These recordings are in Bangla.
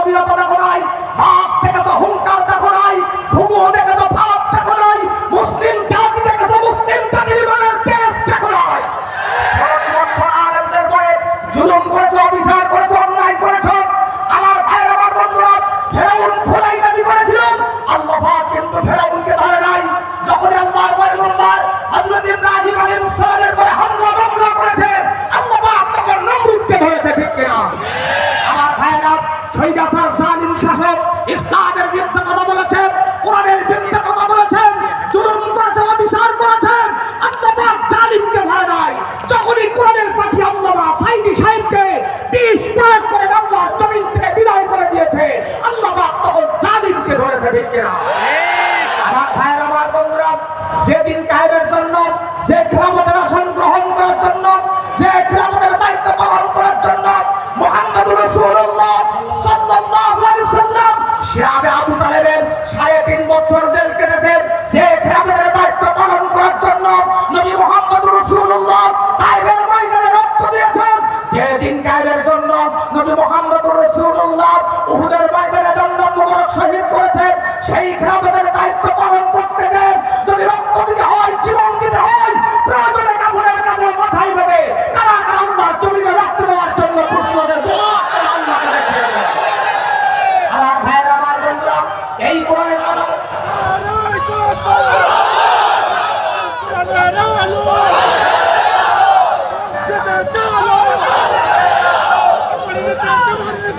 গভীরতা ইসলামের বিরুদ্ধে কথা বলেছেন আবু সাড়ে তিন বছর জেল কেটেছেন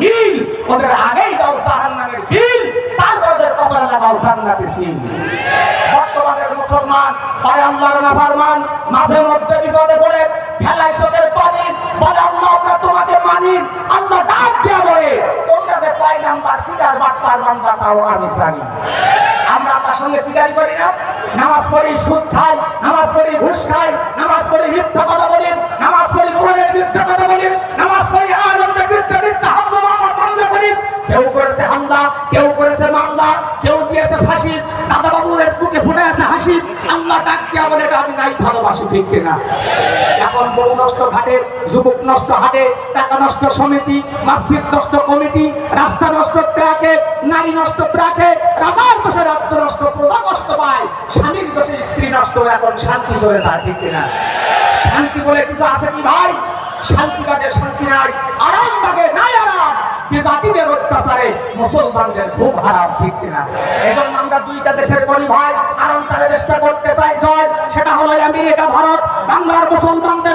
সঙ্গে ওদের আগেই নামের তারপর ওদের কপালে সিল বর্তমানের মুসলমান, পায় আল্লাহর নাফরমান, মাঝে মধ্যে বিপদে পড়ে ফেলায় পানি বলে আল্লাহ, আমরা তোমাকে মানি, আল্লাহ ডাক দেয়া বলে, তোমরা যে পাই নাম্বার, সিটার বাটপার নাম্বার, তাও আমি জানি। আমরা আল্লাহর সঙ্গে স্বীকারই করি না। নামাজ পড়ি সুদ খাই, নামাজ পড়ি ঘুষ খাই, নামাজ পড়ি মিথ্যা কথা দিয়েছে ফাঁসি দাদা বাবুর বুকে ফুটে আছে হাসি। আল্লাহ ডাক দিয়া বলে আমি নাই, ভালোবাসি ঠিক কিনা? এখন বউ নষ্ট ঘাটে, যুবক নষ্ট হাটে, টাকা নষ্ট সমিতি, মসজিদ নষ্ট কমিটি, রাস্তা নষ্ট ট্রাকে, নারী নষ্ট ট্রাকে, রাজার দোষে রাজ্য নষ্ট, প্রজা কষ্ট পায়, স্বামীর দোষে স্ত্রী নষ্ট, এখন শান্তি চলে যায় ঠিক কিনা? শান্তি বলে কিছু আছে কি ভাই? শান্তি বাগে শান্তি নাই, আরাম বাগে নাই আরাম। বিজাতিদের অত্যাচারে মুসলমানদের খুব হারাম, ঠিক কিনা? এজন্য আমরা দুইটা দেশের করি ভাই আরাম তারা চেষ্টা করতে চাই। জয়, সেটা হলো আমেরিকা, ভারত। বাংলার মুসলমানদের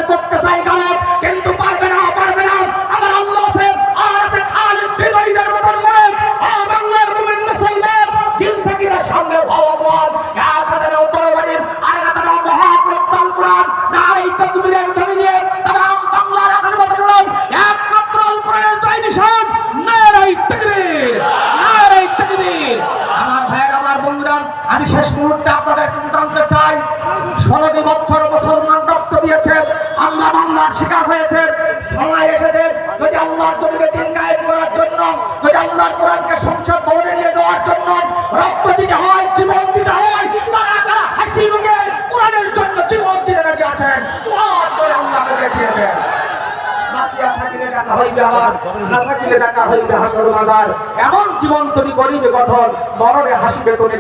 ষোলোটি বছর মুসলমান রক্ত দিয়েছে আল্লাহ বাংলার শিকার হয়েছে। সময় এসেছে, যদি আল্লাহর জমিকে দিন গায়েব করার জন্য, যদি আল্লাহর কোরআনকে সংসদ ভবনে নিয়ে যাওয়ার জন্য রক্ত দিতে হয়, জীবন দিতে হয় না থাকিলে টাকা হইবে হাসর এমন জীবন তুমি করিবে গঠন, মরণে হাসিবে তুমি